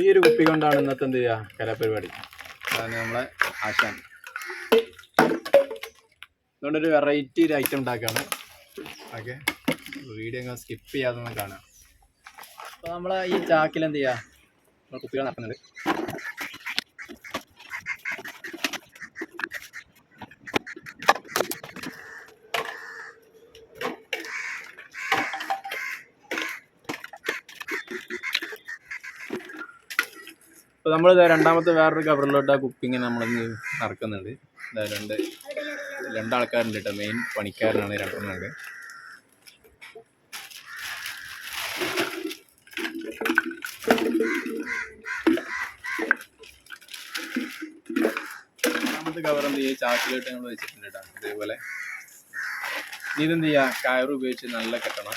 ഈ ഒരു കുപ്പി കൊണ്ടാണ് ഇന്നത്തെ എന്ത് ചെയ്യുക കലാപരിപാടി? അതാണ് നമ്മളെ ആശാൻ. അതുകൊണ്ടൊരു വെറൈറ്റി ഒരു ഐറ്റം ഉണ്ടാക്കുകയാണ് ഓക്കെ. വീഡിയോ അങ്ങ് സ്കിപ്പ് ചെയ്യാതെ കാണാം. അപ്പോൾ നമ്മളെ ഈ ചാക്കിൽ എന്ത് ചെയ്യുക നമ്മൾ കുപ്പികൾ നടക്കുന്നത് അപ്പോൾ നമ്മൾ രണ്ടാമത്തെ വേറൊരു കവറിലോട്ട് ആ കുപ്പി നമ്മളിന്ന് നടക്കുന്നുണ്ട്. രണ്ട് രണ്ടാൾക്കാരുണ്ട് കേട്ടോ മെയിൻ പണിക്കാരനാണ് രണ്ടെണ്ണം രണ്ടാമത്തെ കവർ എന്ത് ചെയ്യുക ചാക്കിലോട്ട് നമ്മൾ വെച്ചിട്ടുണ്ട് കേട്ടോ ഇതേപോലെ. ഇതെന്ത് ചെയ്യുക കയർ ഉപയോഗിച്ച് നല്ല കെട്ടണം.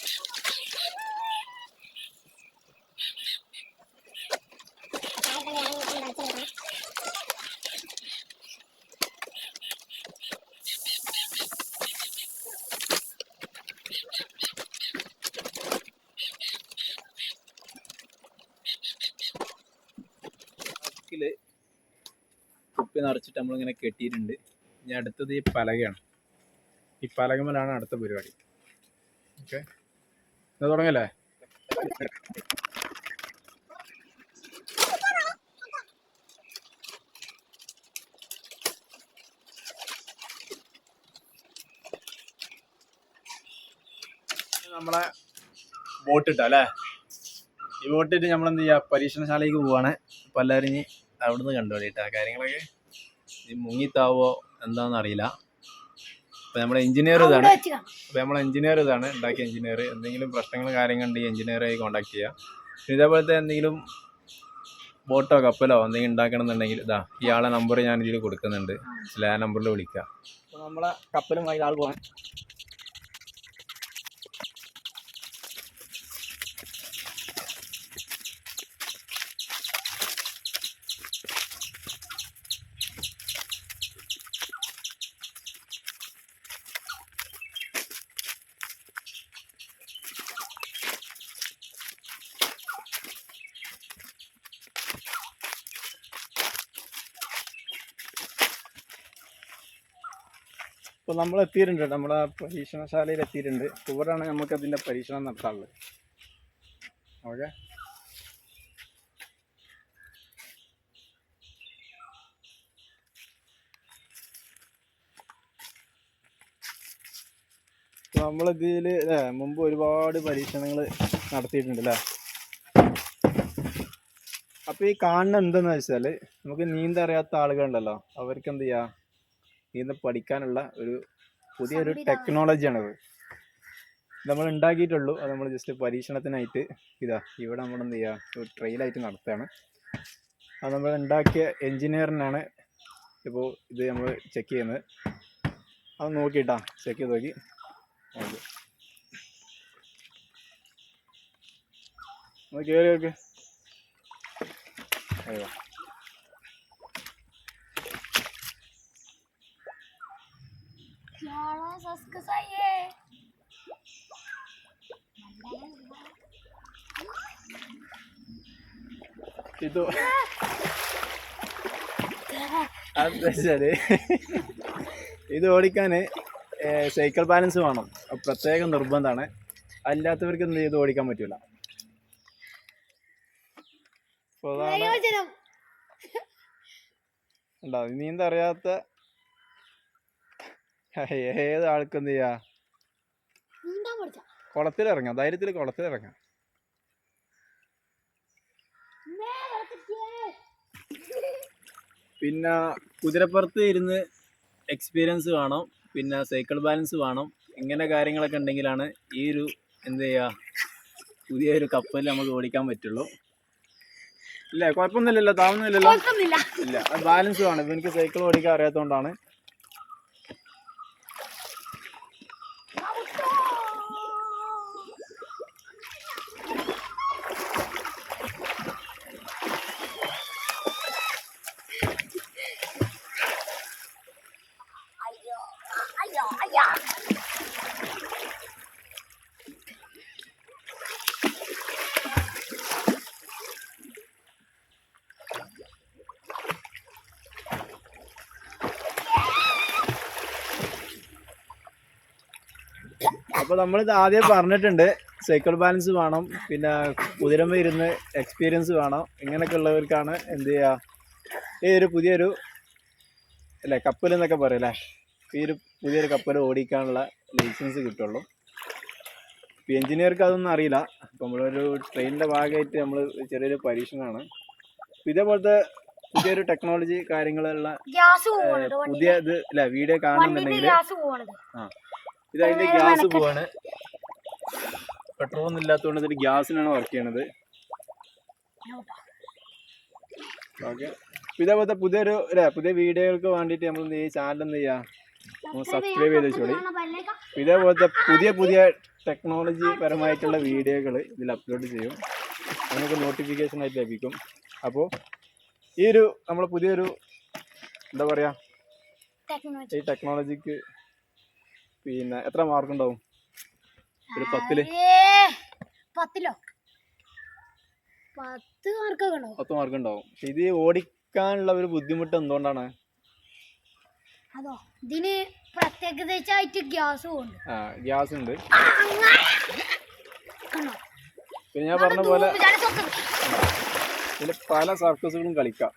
നിറച്ചിട്ട് നമ്മളിങ്ങനെ കെട്ടിയിട്ടുണ്ട്. ഇനി അടുത്തത് ഈ പലകയാണ്. ഈ പലകമലാണ് അടുത്ത പരിപാടി. ഓക്കെ. ഇത് തുടങ്ങല്ലേ? നമ്മളെ ബോട്ട് അല്ലേ? ഈ ബോട്ടിട്ട് നമ്മളെന്ത് ചെയ്യുക പരീക്ഷണശാലയ്ക്ക് പോവാണ്. അപ്പോൾ എല്ലാവരും ഇനി അവിടുന്ന് കാര്യങ്ങളൊക്കെ. ഈ മുങ്ങിത്താവോ എന്താണെന്ന് അറിയില്ല. അപ്പോൾ നമ്മുടെ എഞ്ചിനീയർ ഇതാണ്. അപ്പോൾ നമ്മളെ എഞ്ചിനീയർ ഇതാണ് ഉണ്ടാക്കിയ എഞ്ചിനീയർ എന്തെങ്കിലും പ്രശ്നങ്ങൾ കാര്യങ്ങളുണ്ടെങ്കിൽ എഞ്ചിനീയറായി കോൺടാക്ട് ചെയ്യുക ഇതേപോലത്തെ എന്തെങ്കിലും ബോട്ടോ കപ്പലോ എന്തെങ്കിലും ഉണ്ടാക്കണമെന്നുണ്ടെങ്കിൽ ഇതാ ഇയാളെ നമ്പർ ഞാൻ ഇതിൽ കൊടുക്കുന്നുണ്ട്. ആ നമ്പറിൽ വിളിക്കുക അപ്പോൾ നമ്മളെ കപ്പലും ആൾ പോകാൻ ഇപ്പോൾ നമ്മൾ എത്തിയിട്ടുണ്ട് നമ്മളെ പരീക്ഷണശാലയിൽ എത്തിയിട്ടുണ്ട് ഇവിടെയാണ് നമുക്ക് അതിന്റെ പരീക്ഷണം നടത്താനുള്ളത്. ഓക്കെ. നമ്മളിതിൽ അല്ലേ മുമ്പ് ഒരുപാട് പരീക്ഷണങ്ങൾ നടത്തിയിട്ടുണ്ട് അല്ലേ? അപ്പോൾ ഈ കാണുന്ന എന്താണെന്ന് വെച്ചാൽ നമുക്ക് നീന്ത അറിയാത്ത ആളുകളുണ്ടല്ലോ. അവർക്ക് എന്ത് ചെയ്യാം? നീന്തൽ പഠിക്കാനുള്ള ഒരു പുതിയൊരു ടെക്നോളജിയാണിത്. നമ്മൾ ഉണ്ടാക്കിയിട്ടുള്ളൂ. അത് നമ്മൾ ജസ്റ്റ് പരീക്ഷണത്തിനായിട്ട് ഇതാ ഇവിടെ നമ്മൾ എന്ത് ചെയ്യുക ഒരു ട്രെയിലായിട്ട് നടത്തുകയാണ്. അത് നമ്മൾ ഉണ്ടാക്കിയ എൻജിനീയറിനാണ് ഇപ്പോൾ ഇത് നമ്മൾ ചെക്ക് ചെയ്യുന്നത്. അത് നോക്കിയിട്ടാ ചെക്ക് ചെയ്ത് നോക്കി. ഓക്കെ. ഒന്ന് കയറി നോക്ക്. അയ്യോ. Claro, saskasaya. ഇത്. ഓടിക്കാൻ സൈക്കിൾ ബാലൻസ് വേണം. പ്രത്യേക നിർബന്ധമാണ്. അല്ലാത്തവർക്ക് എന്ത് ചെയ്ത് ഓടിക്കാൻ പറ്റൂല. ഉണ്ടാവും നീന്ത അറിയാത്ത ഏത് ആൾക്ക് എന്ത് ചെയ്യാ? കുളത്തിലിറങ്ങാം ധൈര്യത്തിൽ കുളത്തിലിറങ്ങാം. പിന്നെ കുതിരപ്പുറത്ത് ഇരുന്ന് എക്സ്പീരിയൻസ് വേണം പിന്നെ സൈക്കിൾ ബാലൻസ് വേണം ഇങ്ങനെ കാര്യങ്ങളൊക്കെ ഉണ്ടെങ്കിലാണ് ഈ ഒരു എന്ത് ചെയ്യുക പുതിയൊരു കപ്പൽ നമുക്ക് ഓടിക്കാൻ പറ്റുള്ളൂ. ഇല്ല കുഴപ്പമൊന്നുമില്ലല്ലോ താവുന്നില്ലല്ലോ കുഴപ്പമൊന്നുമില്ല. ഇല്ല അത് ബാലൻസ് വേണം. ഇപ്പം എനിക്ക് സൈക്കിൾ ഓടിക്കാൻ അറിയാത്തതുകൊണ്ടാണ് അപ്പോൾ നമ്മൾ ആദ്യം പറഞ്ഞിട്ടുണ്ട്. സൈക്കിൾ ബാലൻസ് വേണം പിന്നെ കുതിരമ ഇരുന്ന് എക്സ്പീരിയൻസ് വേണം. ഇങ്ങനെയൊക്കെ ഉള്ളവർക്കാണ് എന്ത് ചെയ്യുക ഈ ഒരു പുതിയൊരു അല്ലേ കപ്പൽ എന്നൊക്കെ പറയല്ലേ അല്ലേ? ഈ ഒരു പുതിയൊരു കപ്പൽ ഓടിക്കാനുള്ള ലൈസൻസ് കിട്ടുള്ളൂ. ഇപ്പോൾ എഞ്ചിനീയർക്ക് അതൊന്നും അറിയില്ല. അപ്പോൾ നമ്മളൊരു ട്രെയിനിന്റെ ഭാഗമായിട്ട് നമ്മൾ ചെറിയൊരു പരീക്ഷണമാണ് ഇതേപോലത്തെ പുതിയൊരു ടെക്നോളജി കാര്യങ്ങളുള്ള പുതിയ ഇത് അല്ല വീഡിയോ കാണുന്നുണ്ടെങ്കിൽ ആ. ഇത് അതിന്റെ ഗ്യാസ് പോവാണ്. പെട്രോൾ ഒന്നും ഇല്ലാത്തതുകൊണ്ട് ഇതിന് ഗ്യാസിനാണ് വർക്ക് ചെയ്യണത്. ഓക്കെ. ഇതേപോലത്തെ പുതിയൊരു അല്ലേ പുതിയ വീഡിയോകൾക്ക് വേണ്ടിയിട്ട് നമ്മൾ ഈ ചാനൽ എന്ത് ചെയ്യാം? സബ്സ്ക്രൈബ് ചെയ്ത് വെച്ചോളി. ഇതേപോലത്തെ പുതിയ പുതിയ ടെക്നോളജി പരമായിട്ടുള്ള വീഡിയോകൾ ഇതിൽ അപ്ലോഡ് ചെയ്യും. നമുക്ക് നോട്ടിഫിക്കേഷൻ ആയിട്ട് ലഭിക്കും. അപ്പോൾ ഈ ഒരു നമ്മൾ പുതിയൊരു എന്താ പറയുക ഈ ടെക്നോളജിക്ക് പിന്നെ എത്ര മാർക്ക് ഉണ്ടാവും ഒരു പത്തിൽ? പത്തിലോ? പത്ത് മാർക്കൊക്കെ ഉണ്ടോ പത്ത് മാർക്ക് ഉണ്ടാവും പക്ഷെ ഇത് ഓടിക്കാനുള്ള ഒരു ബുദ്ധിമുട്ട് എന്തുകൊണ്ടാണ്? അതോ ഇതിന് പ്രത്യേകതയായിട്ട് ഗ്യാസ് ഉണ്ട് ആ ഗ്യാസ് ഉണ്ട് പിന്നെ ഞാൻ പറഞ്ഞ പോലെ. ഇതിൽ പല സർക്കസുകളും കളിക്കാം.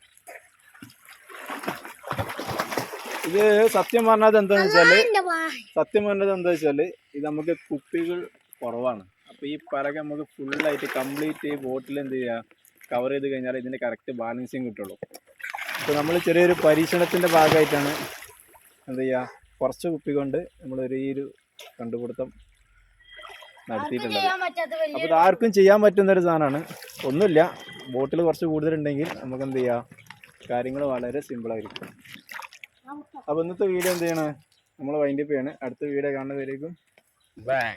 ഇത് സത്യം പറഞ്ഞത് എന്താന്ന് വെച്ചാൽ സത്യം പറഞ്ഞത് എന്താ വെച്ചാൽ ഇത് നമുക്ക് കുപ്പികൾ കുറവാണ്. അപ്പൊ ഈ പലക നമുക്ക് ഫുള്ളായിട്ട് കംപ്ലീറ്റ് ഈ ബോട്ടിൽ എന്ത് ചെയ്യുക കവർ ചെയ്ത് കഴിഞ്ഞാൽ ഇതിന്റെ കറക്റ്റ് ബാലൻസിങ് കിട്ടുള്ളൂ. അപ്പൊ നമ്മൾ ചെറിയൊരു പരീക്ഷണത്തിന്റെ ഭാഗമായിട്ടാണ് എന്ത് ചെയ്യുക കുറച്ച് കുപ്പി കൊണ്ട് നമ്മൾ ഒരു ഈ ഒരു കണ്ടുപിടുത്തം നടത്തിയിട്ടുള്ളത്. അപ്പോൾ ഇത് ആർക്കും ചെയ്യാൻ പറ്റുന്ന ഒരു സാധനമാണ്. ഒന്നുമില്ല ബോട്ടിൽ കുറച്ച് കൂടുതലുണ്ടെങ്കിൽ നമുക്ക് എന്ത് ചെയ്യാം കാര്യങ്ങൾ വളരെ സിമ്പിളായിരിക്കും അപ്പോൾ ഇന്നത്തെ വീഡിയോ എന്ത് ചെയ്യണേ? നമ്മൾ വൈൻഡപ്പ് ചെയ്യാണ്. അടുത്ത വീഡിയോ കാണുന്നവരേക്കും ബൈ